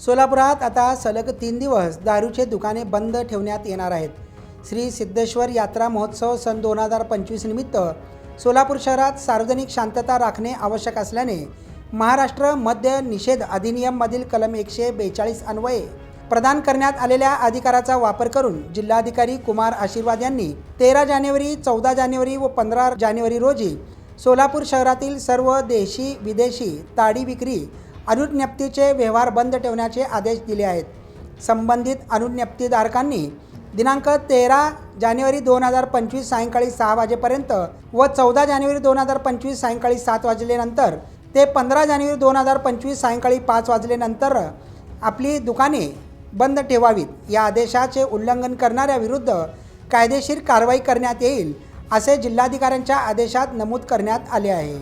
सोलापुरात आता सलग तीन दिवस दारूचे दुकाने बंद ठेवण्यात येणार आहेत. श्री सिद्धेश्वर यात्रा महोत्सव सन दोन हजार पंचवीस निमित्त सोलापूर शहरात सार्वजनिक शांतता राखणे आवश्यक असल्याने महाराष्ट्र मद्य निषेध अधिनियममधील कलम एकशे बेचाळीस अन्वये प्रदान करण्यात आलेल्या अधिकाराचा वापर करून जिल्हाधिकारी कुमार आशीर्वाद यांनी तेरा जानेवारी चौदा जानेवारी व पंधरा जानेवारी रोजी सोलापूर शहरातील सर्व देशी विदेशी ताडी विक्री अनुज्ञप्तीचे व्यवहार बंद ठेवण्याचे आदेश दिले आहेत. संबंधित अनुज्ञप्तीधारकांनी दिनांक तेरा जानेवारी दोन हजार पंचवीस सायंकाळी सहा वाजेपर्यंत व चौदा जानेवारी दोन हजार पंचवीस सायंकाळी सात वाजल्यानंतर ते पंधरा जानेवारी दोन हजार पंचवीस सायंकाळी पाच वाजल्यानंतर आपली दुकाने बंद ठेवावीत. या आदेशाचे उल्लंघन करणाऱ्याविरुद्ध कायदेशीर कारवाई करण्यात येईल असे जिल्हाधिकाऱ्यांच्या आदेशात नमूद करण्यात आले आहे.